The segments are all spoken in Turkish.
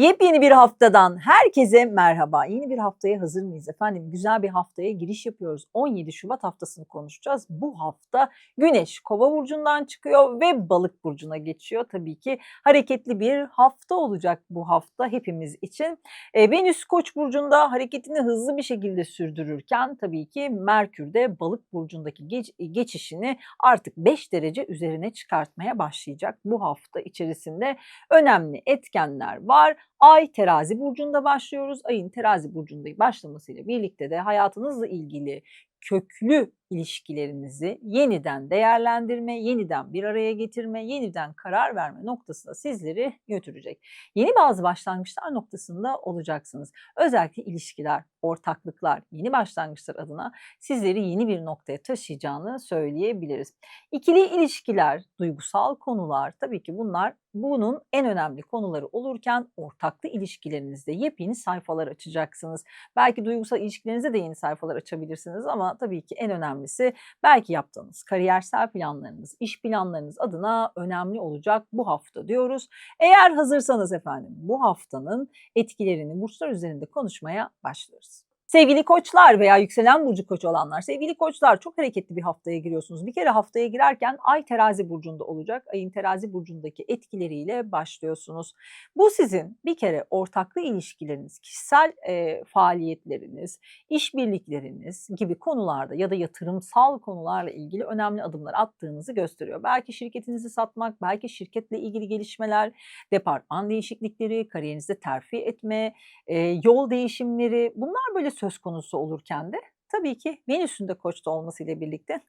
Yepyeni bir haftadan herkese merhaba. Yeni bir haftaya hazır mıyız efendim? Güzel bir haftaya giriş yapıyoruz. 17 Şubat haftasını konuşacağız. Bu hafta Güneş Kova burcundan çıkıyor ve Balık burcuna geçiyor. Tabii ki hareketli bir hafta olacak bu hafta hepimiz için. E, Venüs Koç burcunda hareketini hızlı bir şekilde sürdürürken tabii ki Merkür de Balık burcundaki geç- geçişini artık 5 derece üzerine çıkartmaya başlayacak. Bu hafta içerisinde önemli etkenler var. Ay terazi burcunda başlıyoruz. Ayın terazi burcunda başlamasıyla birlikte de hayatınızla ilgili köklü ilişkilerinizi yeniden değerlendirme, yeniden bir araya getirme, yeniden karar verme noktasına sizleri götürecek. Yeni bazı başlangıçlar noktasında olacaksınız. Özellikle ilişkiler, ortaklıklar, yeni başlangıçlar adına sizleri yeni bir noktaya taşıyacağını söyleyebiliriz. İkili ilişkiler, duygusal konular tabii ki bunlar bunun en önemli konuları olurken ortaklı ilişkilerinizde yepyeni sayfalar açacaksınız. Belki duygusal ilişkilerinizde de yeni sayfalar açabilirsiniz ama tabii ki en önemlisi belki yaptığınız kariyersel planlarınız, iş planlarınız adına önemli olacak bu hafta diyoruz. Eğer hazırsanız efendim bu haftanın etkilerini burçlar üzerinde konuşmaya başlıyoruz. Sevgili koçlar veya yükselen burcu koç olanlar, sevgili koçlar çok hareketli bir haftaya giriyorsunuz. Bir kere haftaya girerken ay terazi burcunda olacak. Ayın terazi burcundaki etkileriyle başlıyorsunuz. Bu sizin bir kere ortaklı ilişkileriniz, kişisel e, faaliyetleriniz, işbirlikleriniz gibi konularda ya da yatırımsal konularla ilgili önemli adımlar attığınızı gösteriyor. Belki şirketinizi satmak, belki şirketle ilgili gelişmeler, departman değişiklikleri, kariyerinizde terfi etme, e, yol değişimleri bunlar böyle söz konusu olurken de tabii ki Venüs'ün de koçta olmasıyla birlikte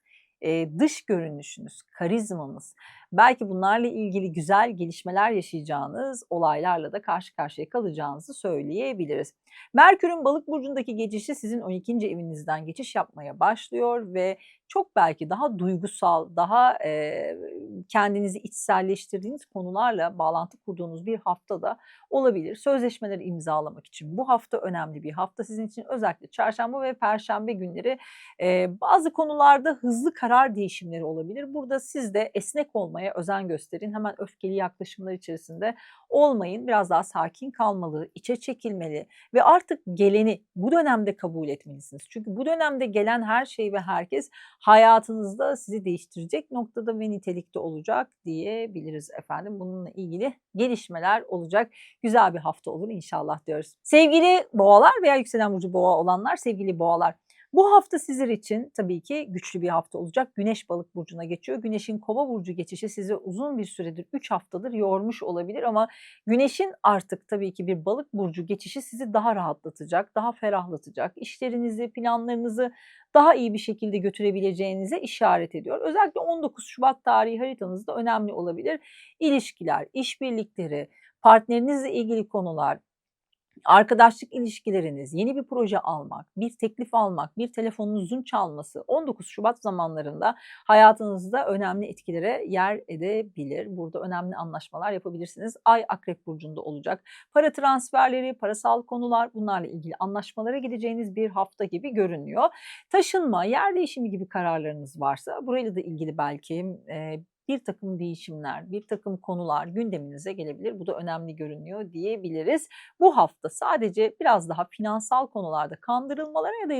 e, dış görünüşünüz, karizmanız, belki bunlarla ilgili güzel gelişmeler yaşayacağınız olaylarla da karşı karşıya kalacağınızı söyleyebiliriz. Merkür'ün balık burcundaki geçişi sizin 12. evinizden geçiş yapmaya başlıyor ve çok belki daha duygusal, daha e, kendinizi içselleştirdiğiniz konularla bağlantı kurduğunuz bir haftada olabilir. Sözleşmeleri imzalamak için bu hafta önemli bir hafta sizin için. Özellikle çarşamba ve perşembe günleri e, bazı konularda hızlı karar değişimleri olabilir. Burada siz de esnek olmaya özen gösterin. Hemen öfkeli yaklaşımlar içerisinde olmayın. Biraz daha sakin kalmalı, içe çekilmeli ve artık geleni bu dönemde kabul etmelisiniz. Çünkü bu dönemde gelen her şey ve herkes hayatınızda sizi değiştirecek noktada ve nitelikte olacak diyebiliriz efendim. Bununla ilgili gelişmeler olacak. Güzel bir hafta olur inşallah diyoruz. Sevgili boğalar veya yükselen burcu boğa olanlar, sevgili boğalar. Bu hafta sizler için tabii ki güçlü bir hafta olacak. Güneş balık burcuna geçiyor. Güneşin kova burcu geçişi sizi uzun bir süredir 3 haftadır yormuş olabilir ama güneşin artık tabii ki bir balık burcu geçişi sizi daha rahatlatacak, daha ferahlatacak. İşlerinizi, planlarınızı daha iyi bir şekilde götürebileceğinize işaret ediyor. Özellikle 19 Şubat tarihi haritanızda önemli olabilir. İlişkiler, işbirlikleri, partnerinizle ilgili konular, arkadaşlık ilişkileriniz, yeni bir proje almak, bir teklif almak, bir telefonunuzun çalması 19 Şubat zamanlarında hayatınızda önemli etkilere yer edebilir. Burada önemli anlaşmalar yapabilirsiniz. Ay Akrep Burcu'nda olacak. Para transferleri, parasal konular bunlarla ilgili anlaşmalara gideceğiniz bir hafta gibi görünüyor. Taşınma, yer değişimi gibi kararlarınız varsa burayla da ilgili belki e, bir takım değişimler, bir takım konular gündeminize gelebilir. Bu da önemli görünüyor diyebiliriz. Bu hafta sadece biraz daha finansal konularda kandırılmalara ya da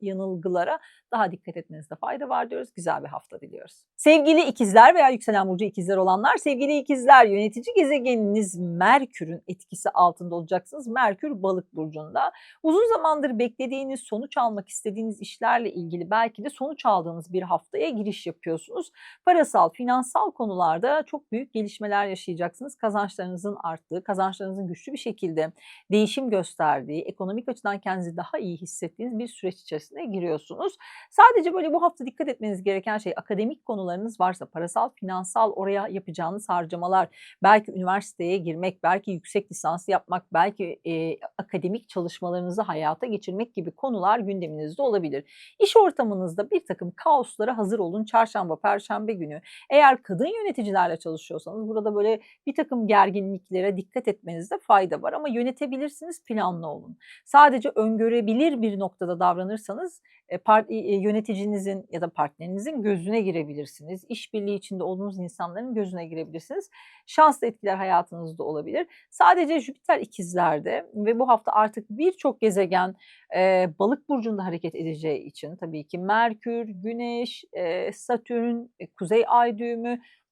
yanılgılara daha dikkat etmenizde fayda var diyoruz. Güzel bir hafta diliyoruz. Sevgili ikizler veya yükselen burcu ikizler olanlar, sevgili ikizler yönetici gezegeniniz Merkür'ün etkisi altında olacaksınız. Merkür balık burcunda. Uzun zamandır beklediğiniz, sonuç almak istediğiniz işlerle ilgili belki de sonuç aldığınız bir haftaya giriş yapıyorsunuz. Parasal, finansal konularda çok büyük gelişmeler yaşayacaksınız. Kazançlarınızın arttığı, kazançlarınızın güçlü bir şekilde değişim gösterdiği, ekonomik açıdan kendinizi daha iyi hissettiğiniz bir süreç içerisine giriyorsunuz. Sadece böyle bu hafta dikkat etmeniz gereken şey akademik konularınız varsa parasal, finansal oraya yapacağınız harcamalar, belki üniversiteye girmek, belki yüksek lisans yapmak, belki e, akademik çalışmalarınızı hayata geçirmek gibi konular gündeminizde olabilir. İş ortamınızda bir takım kaoslara hazır olun. Çarşamba, perşembe günü eğer kadın yöneticilerle çalışıyorsanız burada böyle bir takım gerginliklere dikkat etmenizde fayda var ama yönetebilirsiniz planlı olun. Sadece öngörebilir bir noktada davranırsanız e, part, e, yöneticinizin ya da partnerinizin gözüne girebilirsiniz. İşbirliği içinde olduğunuz insanların gözüne girebilirsiniz. Şanslı etkiler hayatınızda olabilir. Sadece Jüpiter ikizlerde ve bu hafta artık birçok gezegen e, balık burcunda hareket edeceği için tabii ki Merkür, Güneş, e, Satürn, e, Kuzey Ay düğümü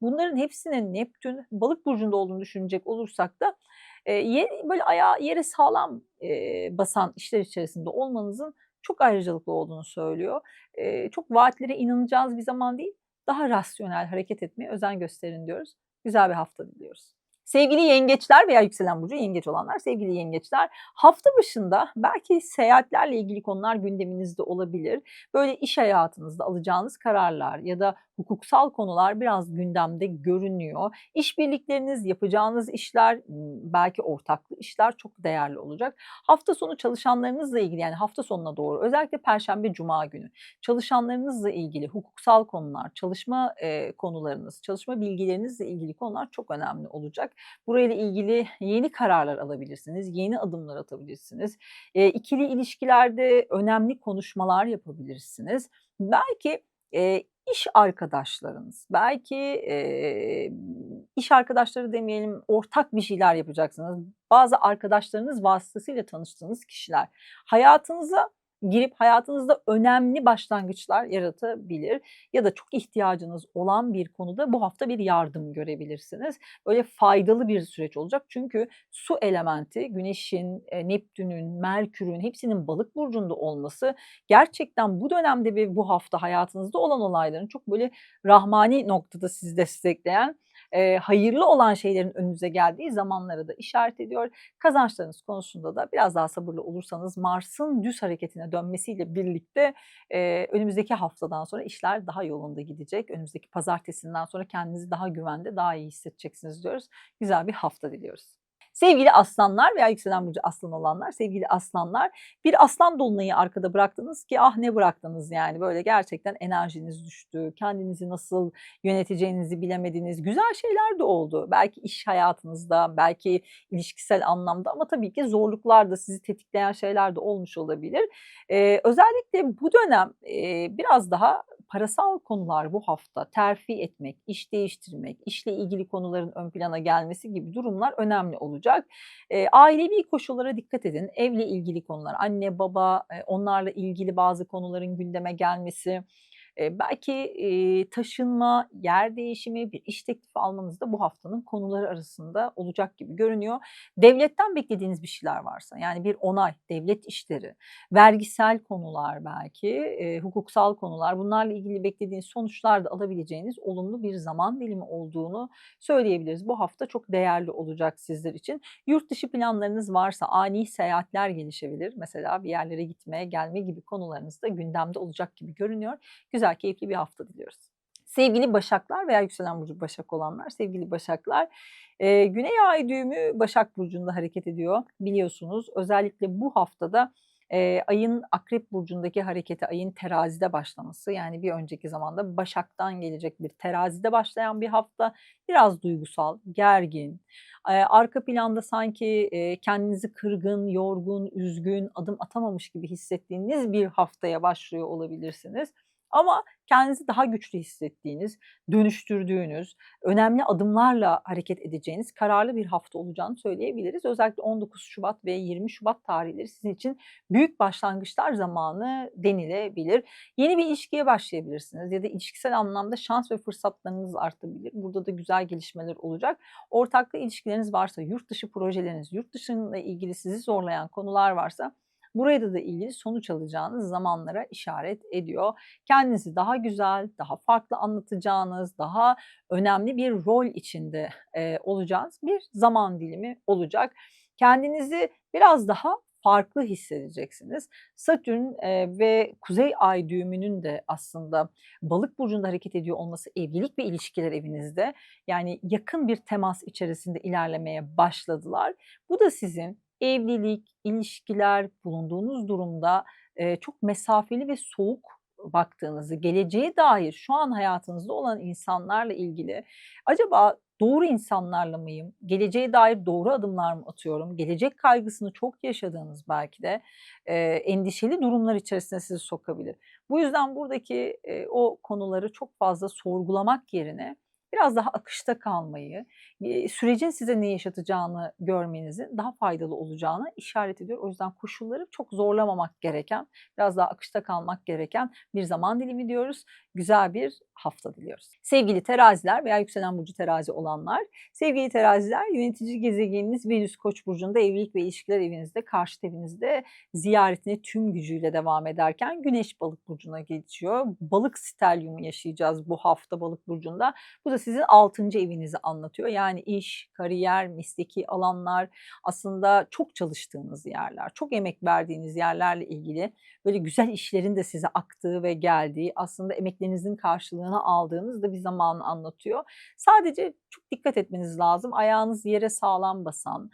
bunların hepsinin Neptün balık burcunda olduğunu düşünecek olursak da e, böyle ayağı yere sağlam e, basan işler içerisinde olmanızın çok ayrıcalıklı olduğunu söylüyor. E, çok vaatlere inanacağınız bir zaman değil, daha rasyonel hareket etmeye özen gösterin diyoruz. Güzel bir hafta diliyoruz. Sevgili yengeçler veya yükselen burcu yengeç olanlar, sevgili yengeçler hafta başında belki seyahatlerle ilgili konular gündeminizde olabilir. Böyle iş hayatınızda alacağınız kararlar ya da hukuksal konular biraz gündemde görünüyor. İşbirlikleriniz, yapacağınız işler, belki ortaklı işler çok değerli olacak. Hafta sonu çalışanlarınızla ilgili yani hafta sonuna doğru özellikle Perşembe, Cuma günü çalışanlarınızla ilgili hukuksal konular, çalışma e, konularınız, çalışma bilgilerinizle ilgili konular çok önemli olacak. Burayla ilgili yeni kararlar alabilirsiniz, yeni adımlar atabilirsiniz. E, ikili ilişkilerde önemli konuşmalar yapabilirsiniz. Belki e, iş arkadaşlarınız, belki e, iş arkadaşları demeyelim, ortak bir şeyler yapacaksınız. Bazı arkadaşlarınız vasıtasıyla tanıştığınız kişiler hayatınıza girip hayatınızda önemli başlangıçlar yaratabilir ya da çok ihtiyacınız olan bir konuda bu hafta bir yardım görebilirsiniz. Böyle faydalı bir süreç olacak çünkü su elementi Güneş'in, Neptün'ün, Merkür'ün hepsinin balık burcunda olması gerçekten bu dönemde ve bu hafta hayatınızda olan olayların çok böyle rahmani noktada sizi destekleyen e, hayırlı olan şeylerin önünüze geldiği zamanları da işaret ediyor. Kazançlarınız konusunda da biraz daha sabırlı olursanız Mars'ın düz hareketine dönmesiyle birlikte e, önümüzdeki haftadan sonra işler daha yolunda gidecek. Önümüzdeki pazartesinden sonra kendinizi daha güvende, daha iyi hissedeceksiniz diyoruz. Güzel bir hafta diliyoruz. Sevgili aslanlar veya yükselen burcu aslan olanlar, sevgili aslanlar bir aslan dolunayı arkada bıraktınız ki ah ne bıraktınız yani böyle gerçekten enerjiniz düştü. Kendinizi nasıl yöneteceğinizi bilemediniz. Güzel şeyler de oldu. Belki iş hayatınızda, belki ilişkisel anlamda ama tabii ki zorluklar da sizi tetikleyen şeyler de olmuş olabilir. Ee, özellikle bu dönem e, biraz daha parasal konular bu hafta terfi etmek, iş değiştirmek, işle ilgili konuların ön plana gelmesi gibi durumlar önemli olacak. E, ailevi koşullara dikkat edin. Evle ilgili konular, anne baba, e, onlarla ilgili bazı konuların gündeme gelmesi, belki taşınma, yer değişimi, bir iş teklifi almanız da bu haftanın konuları arasında olacak gibi görünüyor. Devletten beklediğiniz bir şeyler varsa yani bir onay, devlet işleri, vergisel konular belki, hukuksal konular bunlarla ilgili beklediğiniz sonuçlar da alabileceğiniz olumlu bir zaman dilimi olduğunu söyleyebiliriz. Bu hafta çok değerli olacak sizler için. Yurt dışı planlarınız varsa ani seyahatler gelişebilir. Mesela bir yerlere gitmeye, gelme gibi konularınız da gündemde olacak gibi görünüyor. Güzel güzel, keyifli bir hafta diliyoruz. Sevgili Başaklar veya yükselen burcu Başak olanlar, sevgili Başaklar, e, Güney Ay düğümü Başak Burcu'nda hareket ediyor biliyorsunuz. Özellikle bu haftada e, ayın Akrep Burcu'ndaki hareketi, ayın terazide başlaması yani bir önceki zamanda Başak'tan gelecek bir terazide başlayan bir hafta. Biraz duygusal, gergin, e, arka planda sanki e, kendinizi kırgın, yorgun, üzgün, adım atamamış gibi hissettiğiniz bir haftaya başlıyor olabilirsiniz. Ama kendinizi daha güçlü hissettiğiniz, dönüştürdüğünüz, önemli adımlarla hareket edeceğiniz kararlı bir hafta olacağını söyleyebiliriz. Özellikle 19 Şubat ve 20 Şubat tarihleri sizin için büyük başlangıçlar zamanı denilebilir. Yeni bir ilişkiye başlayabilirsiniz ya da ilişkisel anlamda şans ve fırsatlarınız artabilir. Burada da güzel gelişmeler olacak. Ortaklı ilişkileriniz varsa, yurt dışı projeleriniz, yurt dışıyla ilgili sizi zorlayan konular varsa Burada da ilgili sonuç alacağınız zamanlara işaret ediyor. Kendinizi daha güzel, daha farklı anlatacağınız, daha önemli bir rol içinde e, olacağınız bir zaman dilimi olacak. Kendinizi biraz daha farklı hissedeceksiniz. Satürn e, ve Kuzey Ay düğümünün de aslında Balık burcunda hareket ediyor olması evlilik ve ilişkiler evinizde. Yani yakın bir temas içerisinde ilerlemeye başladılar. Bu da sizin evlilik, ilişkiler, bulunduğunuz durumda e, çok mesafeli ve soğuk baktığınızı, geleceğe dair şu an hayatınızda olan insanlarla ilgili acaba Doğru insanlarla mıyım? Geleceğe dair doğru adımlar mı atıyorum? Gelecek kaygısını çok yaşadığınız belki de eee, endişeli durumlar içerisine sizi sokabilir. Bu yüzden buradaki, eee, o konuları çok fazla sorgulamak yerine biraz daha akışta kalmayı, sürecin size ne yaşatacağını görmenizin daha faydalı olacağını işaret ediyor. O yüzden koşulları çok zorlamamak gereken, biraz daha akışta kalmak gereken bir zaman dilimi diyoruz. Güzel bir hafta diliyoruz. Sevgili teraziler veya yükselen burcu terazi olanlar, sevgili teraziler yönetici gezegeniniz Venüs Koç burcunda evlilik ve ilişkiler evinizde, karşıt evinizde ziyaretine tüm gücüyle devam ederken Güneş Balık burcuna geçiyor. Balık stelyumu yaşayacağız bu hafta Balık burcunda. Bu da sizin 6. evinizi anlatıyor. Yani iş, kariyer, mesleki alanlar, aslında çok çalıştığınız yerler, çok emek verdiğiniz yerlerle ilgili böyle güzel işlerin de size aktığı ve geldiği, aslında emeklerinizin karşılığını aldığınız da bir zamanı anlatıyor. Sadece çok dikkat etmeniz lazım. Ayağınız yere sağlam basan,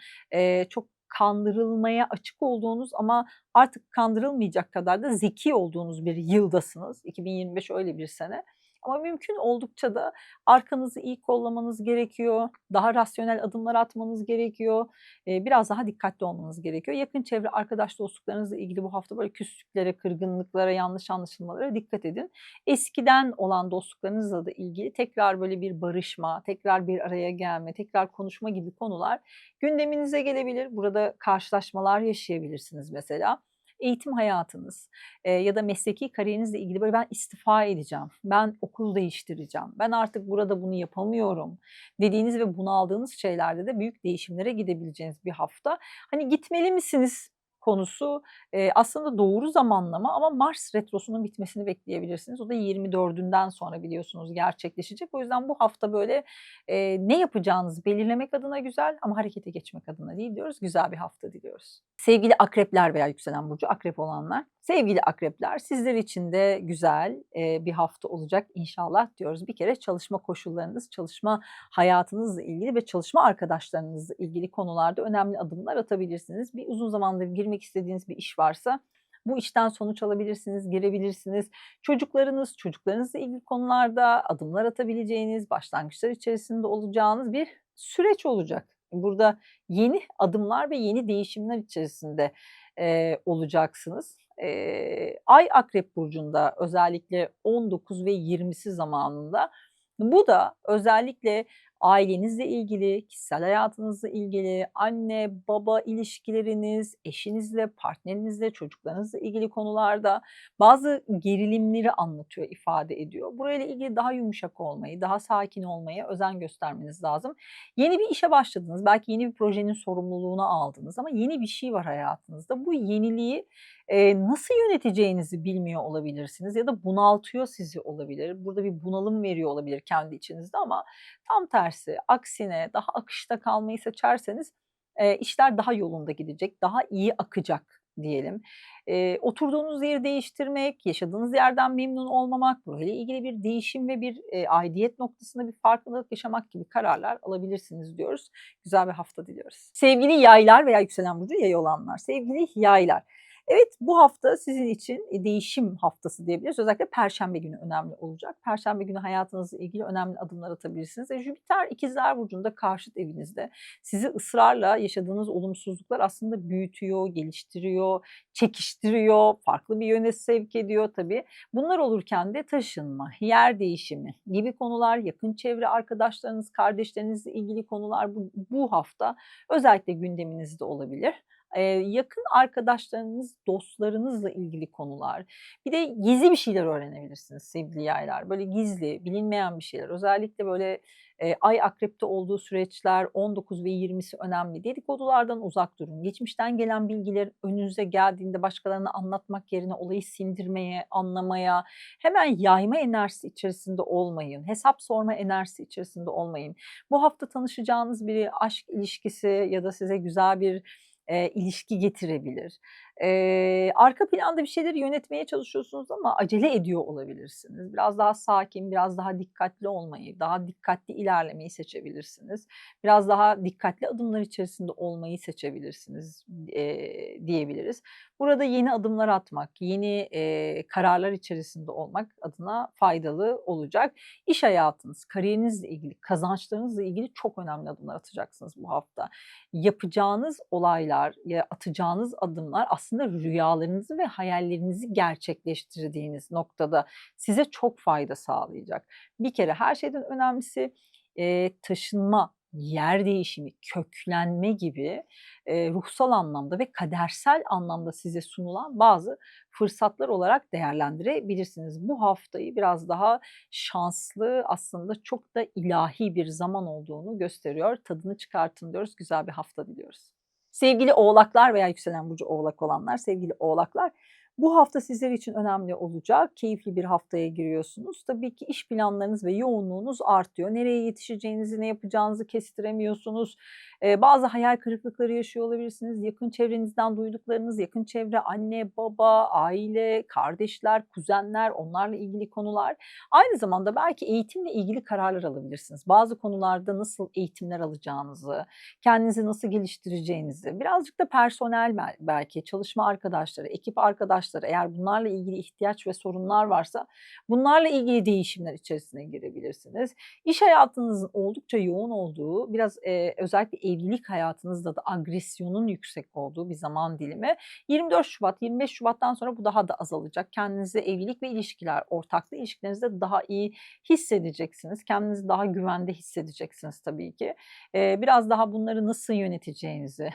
çok kandırılmaya açık olduğunuz ama artık kandırılmayacak kadar da zeki olduğunuz bir yıldasınız. 2025 öyle bir sene. Ama mümkün oldukça da arkanızı iyi kollamanız gerekiyor. Daha rasyonel adımlar atmanız gerekiyor. Eee, biraz daha dikkatli olmanız gerekiyor. Yakın çevre, arkadaş dostluklarınızla ilgili bu hafta böyle küslüklere, kırgınlıklara, yanlış anlaşılmalara dikkat edin. Eskiden olan dostluklarınızla da ilgili tekrar böyle bir barışma, tekrar bir araya gelme, tekrar konuşma gibi konular gündeminize gelebilir. Burada karşılaşmalar yaşayabilirsiniz mesela. Eğitim hayatınız, eee, ya da mesleki kariyerinizle ilgili böyle ben istifa edeceğim, ben okul değiştireceğim, ben artık burada bunu yapamıyorum dediğiniz ve bunaldığınız şeylerde de büyük değişimlere gidebileceğiniz bir hafta. Hani gitmeli misiniz konusu, eee, aslında doğru zamanlama ama Mars retrosunun bitmesini bekleyebilirsiniz. O da 24'ünden sonra biliyorsunuz gerçekleşecek. O yüzden bu hafta böyle, eee, ne yapacağınızı belirlemek adına güzel ama harekete geçmek adına değil diyoruz. Güzel bir hafta diliyoruz. Sevgili akrepler veya yükselen burcu akrep olanlar, sevgili akrepler sizler için de güzel, eee, bir hafta olacak inşallah diyoruz. Bir kere çalışma koşullarınız, çalışma hayatınızla ilgili ve çalışma arkadaşlarınızla ilgili konularda önemli adımlar atabilirsiniz. Bir uzun zamandır girmek istediğiniz bir iş varsa bu işten sonuç alabilirsiniz, girebilirsiniz. Çocuklarınız, çocuklarınızla ilgili konularda adımlar atabileceğiniz, başlangıçlar içerisinde olacağınız bir süreç olacak. Burada yeni adımlar ve yeni değişimler içerisinde, eee, olacaksınız. Eee, Ay Akrep burcunda özellikle 19 ve 20'si zamanında. Bu da özellikle ailenizle ilgili, kişisel hayatınızla ilgili, anne baba ilişkileriniz, eşinizle, partnerinizle, çocuklarınızla ilgili konularda bazı gerilimleri anlatıyor, ifade ediyor. Burayla ilgili daha yumuşak olmayı, daha sakin olmaya özen göstermeniz lazım. Yeni bir işe başladınız, belki yeni bir projenin sorumluluğunu aldınız ama yeni bir şey var hayatınızda. Bu yeniliği, eee, nasıl yöneteceğinizi bilmiyor olabilirsiniz ya da bunaltıyor sizi olabilir. Burada bir bunalım veriyor olabilir kendi içinizde ama tam tersi, aksine daha akışta kalmayı seçerseniz, eee, işler daha yolunda gidecek, daha iyi akacak diyelim. Eee, oturduğunuz yeri değiştirmek, yaşadığınız yerden memnun olmamak, burayla ilgili bir değişim ve bir, eee, aidiyet noktasında bir farklılık yaşamak gibi kararlar alabilirsiniz diyoruz. Güzel bir hafta diliyoruz. Sevgili yaylar veya yükselen burcu yay olanlar, sevgili yaylar. Evet, bu hafta sizin için, eee, değişim haftası diyebiliriz. Özellikle perşembe günü önemli olacak. Perşembe günü hayatınızla ilgili önemli adımlar atabilirsiniz. E, Jüpiter ikizler burcunda karşıt evinizde. Sizi ısrarla yaşadığınız olumsuzluklar aslında büyütüyor, geliştiriyor, çekiştiriyor, farklı bir yöne sevk ediyor tabii. Bunlar olurken de taşınma, yer değişimi gibi konular, yakın çevre arkadaşlarınız, kardeşlerinizle ilgili konular bu bu hafta özellikle gündeminizde olabilir. Eee, yakın arkadaşlarınız, dostlarınızla ilgili konular. Bir de gizli bir şeyler öğrenebilirsiniz sevgili yaylar. Böyle gizli, bilinmeyen bir şeyler. Özellikle böyle, eee, Ay Akrep'te olduğu süreçler 19 ve 20'si önemli. Dedikodulardan uzak durun. Geçmişten gelen bilgiler önünüze geldiğinde başkalarına anlatmak yerine olayı sindirmeye, anlamaya, hemen yayma enerjisi içerisinde olmayın. Hesap sorma enerjisi içerisinde olmayın. Bu hafta tanışacağınız biri aşk ilişkisi ya da size güzel bir eee, ilişki getirebilir. Eee, arka planda bir şeyleri yönetmeye çalışıyorsunuz ama acele ediyor olabilirsiniz. Biraz daha sakin, biraz daha dikkatli olmayı, daha dikkatli ilerlemeyi seçebilirsiniz. Biraz daha dikkatli adımlar içerisinde olmayı seçebilirsiniz, eee, diyebiliriz. Burada yeni adımlar atmak, yeni, eee, kararlar içerisinde olmak adına faydalı olacak. İş hayatınız, kariyerinizle ilgili, kazançlarınızla ilgili çok önemli adımlar atacaksınız bu hafta. Yapacağınız olaylar, ya atacağınız adımlar aslında rüyalarınızı ve hayallerinizi gerçekleştirdiğiniz noktada size çok fayda sağlayacak. Bir kere her şeyden önemlisi, eee, taşınma, yer değişimi, köklenme gibi, eee, ruhsal anlamda ve kadersel anlamda size sunulan bazı fırsatlar olarak değerlendirebilirsiniz. Bu haftayı biraz daha şanslı, aslında çok da ilahi bir zaman olduğunu gösteriyor. Tadını çıkartın diyoruz, güzel bir hafta diliyoruz. Sevgili Oğlaklar veya yükselen burcu Oğlak olanlar, sevgili Oğlaklar, bu hafta sizler için önemli olacak. Keyifli bir haftaya giriyorsunuz. Tabii ki iş planlarınız ve yoğunluğunuz artıyor. Nereye yetişeceğinizi, ne yapacağınızı kestiremiyorsunuz. Eee, bazı hayal kırıklıkları yaşıyor olabilirsiniz. Yakın çevrenizden duyduklarınız, yakın çevre, anne, baba, aile, kardeşler, kuzenler, onlarla ilgili konular. Aynı zamanda belki eğitimle ilgili kararlar alabilirsiniz. Bazı konularda nasıl eğitimler alacağınızı, kendinizi nasıl geliştireceğinizi, birazcık da personel bel belki, çalışma arkadaşları, ekip arkadaşları eğer bunlarla ilgili ihtiyaç ve sorunlar varsa bunlarla ilgili değişimler içerisine girebilirsiniz. İş hayatınızın oldukça yoğun olduğu, biraz, eee, özellikle evlilik hayatınızda da agresyonun yüksek olduğu bir zaman dilimi. 24 Şubat, 25 Şubat'tan sonra bu daha da azalacak. Kendinizi evlilik ve ilişkiler, ortaklı ilişkilerinizde daha iyi hissedeceksiniz. Kendinizi daha güvende hissedeceksiniz tabii ki. Eee, biraz daha bunları nasıl yöneteceğinizi,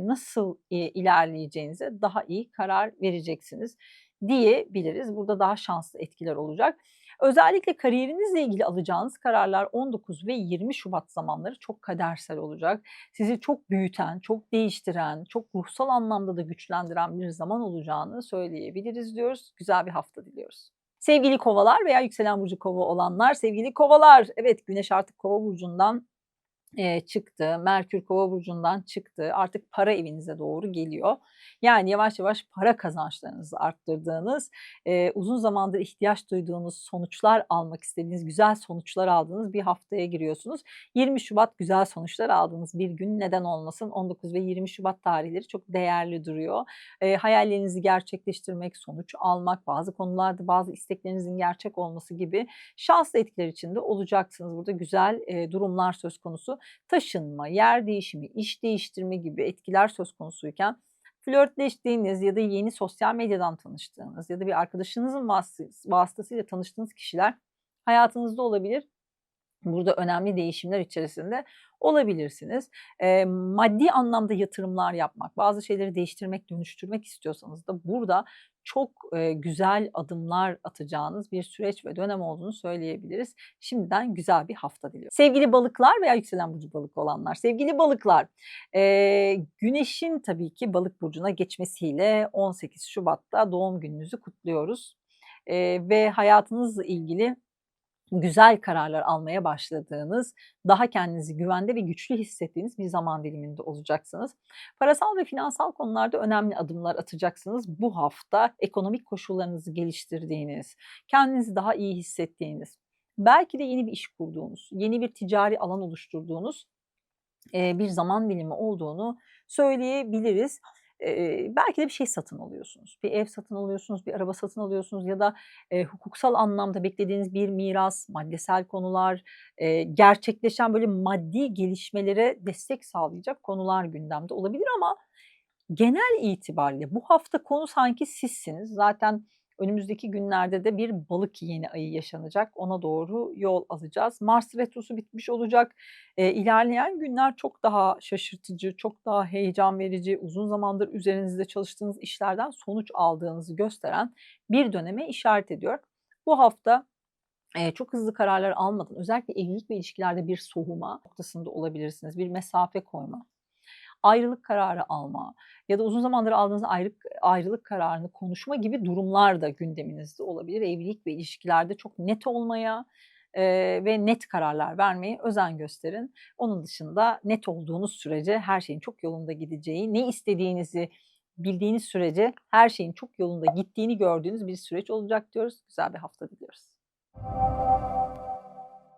nasıl, ilerleyeceğinize daha iyi karar vereceksiniz diyebiliriz. Burada daha şanslı etkiler olacak. Özellikle kariyerinizle ilgili alacağınız kararlar 19 ve 20 Şubat zamanları çok kadersel olacak. Sizi çok büyüten, çok değiştiren, çok ruhsal anlamda da güçlendiren bir zaman olacağını söyleyebiliriz diyoruz. Güzel bir hafta diliyoruz. Sevgili Kovalar veya yükselen burcu Kova olanlar, sevgili Kovalar, evet Güneş artık Kova burcundan, eee, çıktı. Merkür Kova burcundan çıktı. Artık para evinize doğru geliyor. Yani yavaş yavaş para kazançlarınızı arttırdığınız, eee, uzun zamandır ihtiyaç duyduğunuz, sonuçlar almak istediğiniz, güzel sonuçlar aldığınız bir haftaya giriyorsunuz. 20 Şubat güzel sonuçlar aldığınız bir gün, neden olmasın? 19 ve 20 Şubat tarihleri çok değerli duruyor. Eee, hayallerinizi gerçekleştirmek, sonuç almak, bazı konularda bazı isteklerinizin gerçek olması gibi şanslı etkiler içinde olacaksınız. Burada güzel, eee, durumlar söz konusu. Taşınma, yer değişimi, iş değiştirme gibi etkiler söz konusuyken flörtleştiğiniz ya da yeni sosyal medyadan tanıştığınız ya da bir arkadaşınızın vasıtasıyla tanıştığınız kişiler hayatınızda olabilir. Burada önemli değişimler içerisinde olabilirsiniz. Eee, maddi anlamda yatırımlar yapmak, bazı şeyleri değiştirmek, dönüştürmek istiyorsanız da burada çok, eee, güzel adımlar atacağınız bir süreç ve dönem olduğunu söyleyebiliriz. Şimdiden güzel bir hafta diliyorum. Sevgili Balıklar veya yükselen burcu Balık olanlar, sevgili Balıklar, eee, Güneş'in tabii ki Balık burcuna geçmesiyle 18 Şubat'ta doğum gününüzü kutluyoruz, eee, ve hayatınızla ilgili güzel kararlar almaya başladığınız, daha kendinizi güvende ve güçlü hissettiğiniz bir zaman diliminde olacaksınız. Parasal ve finansal konularda önemli adımlar atacaksınız. Bu hafta ekonomik koşullarınızı geliştirdiğiniz, kendinizi daha iyi hissettiğiniz, belki de yeni bir iş kurduğunuz, yeni bir ticari alan oluşturduğunuz, bir zaman dilimi olduğunu söyleyebiliriz. Belki de bir şey satın alıyorsunuz. Bir ev satın alıyorsunuz, bir araba satın alıyorsunuz ya da, eee, hukuksal anlamda beklediğiniz bir miras, maddesel konular, eee, gerçekleşen böyle maddi gelişmelere destek sağlayacak konular gündemde olabilir ama genel itibariyle bu hafta konu sanki sizsiniz. Zaten önümüzdeki günlerde de bir Balık yeni ayı yaşanacak. Ona doğru yol alacağız. Mars retrosu bitmiş olacak. Eee, ilerleyen günler çok daha şaşırtıcı, çok daha heyecan verici, uzun zamandır üzerinizde çalıştığınız işlerden sonuç aldığınızı gösteren bir döneme işaret ediyor. Bu hafta, eee, çok hızlı kararlar almadan özellikle evlilik ve ilişkilerde bir soğuma noktasında olabilirsiniz. Bir mesafe koyma, ayrılık kararı alma ya da uzun zamandır aldığınız ayrık ayrılık kararını konuşma gibi durumlar da gündeminizde olabilir. Evlilik ve ilişkilerde çok net olmaya, eee, ve net kararlar vermeye özen gösterin. Onun dışında net olduğunuz sürece her şeyin çok yolunda gideceği, ne istediğinizi bildiğiniz sürece her şeyin çok yolunda gittiğini gördüğünüz bir süreç olacak diyoruz. Güzel bir hafta diliyoruz.